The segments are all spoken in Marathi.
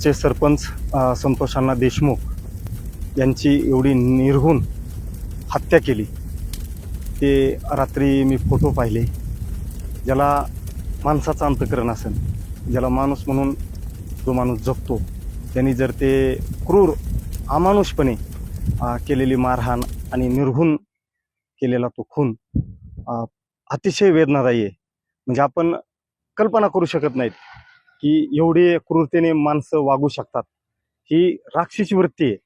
आजचे सरपंच संतोषांना देशमुख यांची एवढी निर्घुण हत्या केली. ते रात्री मी फोटो पाहिले. ज्याला माणसाचं अंतकरण असेल ज्याला माणूस म्हणून जो माणूस जगतो त्यांनी जर ते क्रूर अमानुषपणे केलेली मारहाण आणि निर्घुण केलेला तो खून अतिशय वेदनादायी आहे. म्हणजे आपण कल्पना करू शकत नाहीत. की एवढी क्रूरतेने माणसं वागू शकतात. ही राक्षसी वृत्ती आहे.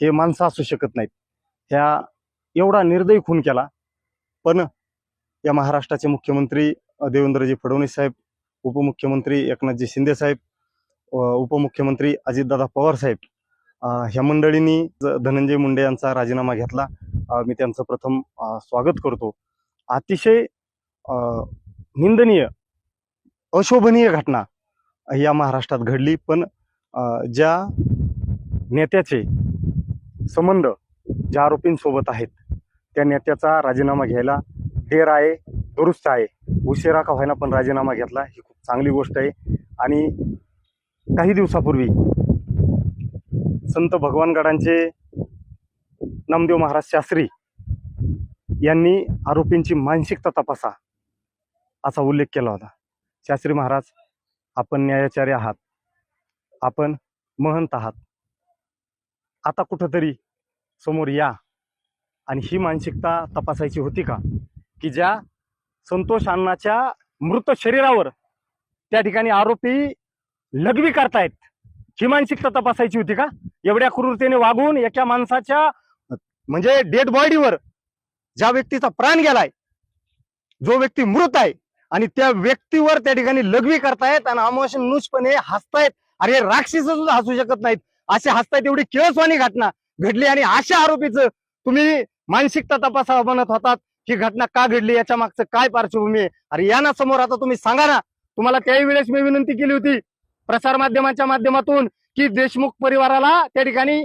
हे माणसं असू शकत नाहीत. ह्या एवढा निर्दयी खून केला. पण या महाराष्ट्राचे मुख्यमंत्री देवेंद्रजी फडणवीस साहेब उपमुख्यमंत्री एकनाथजी शिंदे साहेब उपमुख्यमंत्री अजितदादा पवार साहेब ह्या मंडळींनी ज- धनंजय मुंडे यांचा राजीनामा घेतला. मी त्यांचं प्रथम स्वागत करतो. अतिशय निंदनीय अशोभनीय घटना या महाराष्ट्रात घडली. पण ज्या नेत्याचे संबंध ज्या आरोपींसोबत आहेत त्या नेत्याचा राजीनामा घ्यायला देर आहे दुरुस्त आहे. उशिरा का व्हायना पण राजीनामा घेतला ही खूप चांगली गोष्ट आहे. आणि काही दिवसापूर्वी संत भगवानगडांचे नामदेव महाराज शास्त्री यांनी आरोपींची मानसिकता तपासा असा उल्लेख केला होता. शास्त्री महाराज आपण न्यायाचार्य आहात. आपण महंत आहात. आता कुठंतरी समोर या. आणि ही मानसिकता तपासायची होती का? की ज्या संतोष अण्णाच्या मृत शरीरावर त्या ठिकाणी आरोपी लघवी करतायत ही मानसिकता तपासायची होती का? एवढ्या क्रूरतेने वागून एका माणसाच्या म्हणजे डेड बॉडीवर ज्या व्यक्तीचा प्राण गेलाय जो व्यक्ती मृत आहे आणि त्या व्यक्तीवर त्या ठिकाणी लघवी करतायत आणि अमावस्या नुसपणे हसतायत. अरे राक्षस सुद्धा हसू शकत नाहीत. असे हसतायत एवढी केळसवानी घटना घडली आणि अशा आरोपीचं तुम्ही मानसिकता तपासा म्हणत होतात. ही घटना का घडली? याच्या मागचं काय पार्श्वभूमी आहे? अरे या ना समोर आता तुम्ही सांगा ना. तुम्हाला त्याही वेळेस मी विनंती केली होती प्रसार माध्यमाच्या माध्यमातून की देशमुख परिवाराला त्या ठिकाणी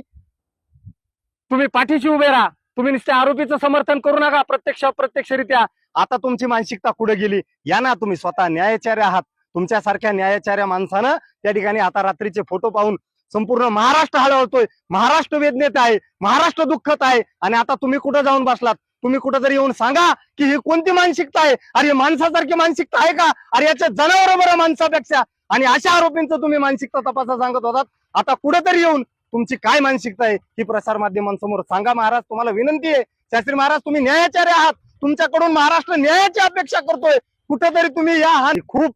तुम्ही पाठीशी उभे राहा. तुम्ही नुसत्या आरोपीचं समर्थन करू नका. प्रत्यक्ष अप्रत्यक्षरित्या आता तुमची मानसिकता कुठे गेली? या ना तुम्ही स्वतः न्यायाचार्य आहात. तुमच्यासारख्या न्यायाचार्य माणसानं त्या ठिकाणी आता रात्रीचे फोटो पाहून संपूर्ण महाराष्ट्र हळहळतोय. महाराष्ट्र वेदनेत आहे महाराष्ट्र दुःखत आहे आणि आता तुम्ही कुठं जाऊन बसलात? तुम्ही कुठं तरी येऊन सांगा की ही कोणती मानसिकता आहे? अरे माणसासारखी मानसिकता आहे का? अरे याच्या जनावर बरं माणसापेक्षा. आणि अशा आरोपींचं तुम्ही मानसिकता तपासा सांगत होतात. आता कुठेतरी येऊन तुमची काय मानसिकता आहे? ही प्रसार माध्यमांसमोर सांगा महाराज. तुम्हाला विनंती आहे. शास्त्री महाराज तुम्ही न्यायाचार्य आहात. तुमच्याकडून महाराष्ट्र न्यायाची अपेक्षा करतोय. कुठेतरी तुम्ही या हा खूप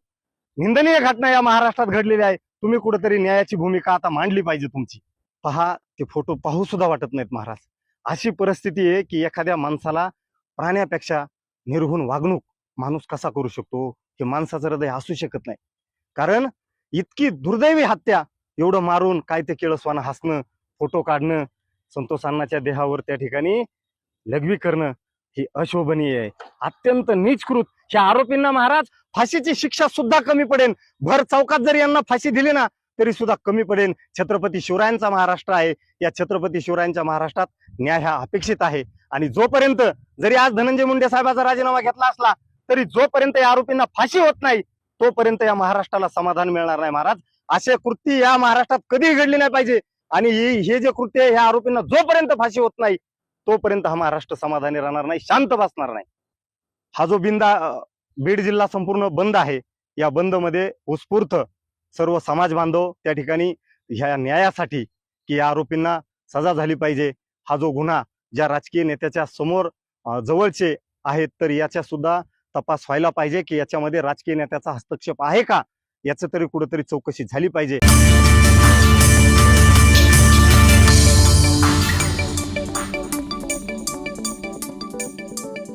निंदनीय घटना या महाराष्ट्रात घडलेल्या आहे. तुम्ही कुठेतरी न्यायाची भूमिका आता मांडली पाहिजे तुमची. पहा ते फोटो पाहू सुद्धा वाटत नाहीत महाराज. अशी परिस्थिती आहे की एखाद्या माणसाला प्राण्यापेक्षा निर्हून वागणूक माणूस कसा करू शकतो हे माणसाचं हृदय असू शकत नाही. कारण इतकी दुर्दैवी हत्या एवढं मारून काय ते केळसवानं हसणं फोटो काढणं संतोष अण्णाच्या देहावर त्या ठिकाणी लघवी करणं ही अशोभनीय आहे. अत्यंत नीचकृत. ह्या आरोपींना महाराज फाशीची शिक्षा सुद्धा कमी पडेल भर चौकात जर यांना फाशी दिली ना तरी सुद्धा कमी पडेल छत्रपती शिवरायांचा महाराष्ट्र आहे. या छत्रपती शिवरायांच्या महाराष्ट्रात न्याय हा अपेक्षित आहे. आणि जोपर्यंत जरी आज धनंजय मुंडे साहेबाचा राजीनामा घेतला असला तरी जोपर्यंत या आरोपींना फाशी होत नाही तोपर्यंत या महाराष्ट्राला समाधान मिळणार नाही महाराज. असे कृती या महाराष्ट्रात कधीही घडली नाही पाहिजे. आणि हे हे जे कृत्य आहे ह्या आरोपींना जोपर्यंत फाशी होत नाही तोपर्यंत हा महाराष्ट्र समाधानी राहणार नाही शांत बसणार नाही. हा जो बिंदा बीड जिल्हा संपूर्ण बंद आहे या बंदमध्ये उत्स्फूर्त सर्व समाज बांधव त्या ठिकाणी ह्या न्यायासाठी की या आरोपींना सजा झाली पाहिजे. हा जो गुन्हा ज्या राजकीय नेत्याच्या समोर जवळचे आहेत तर याच्या सुद्धा तपास व्हायला पाहिजे की याच्यामध्ये राजकीय नेत्याचा हस्तक्षेप आहे का? याचं तरी कुठंतरी चौकशी झाली पाहिजे.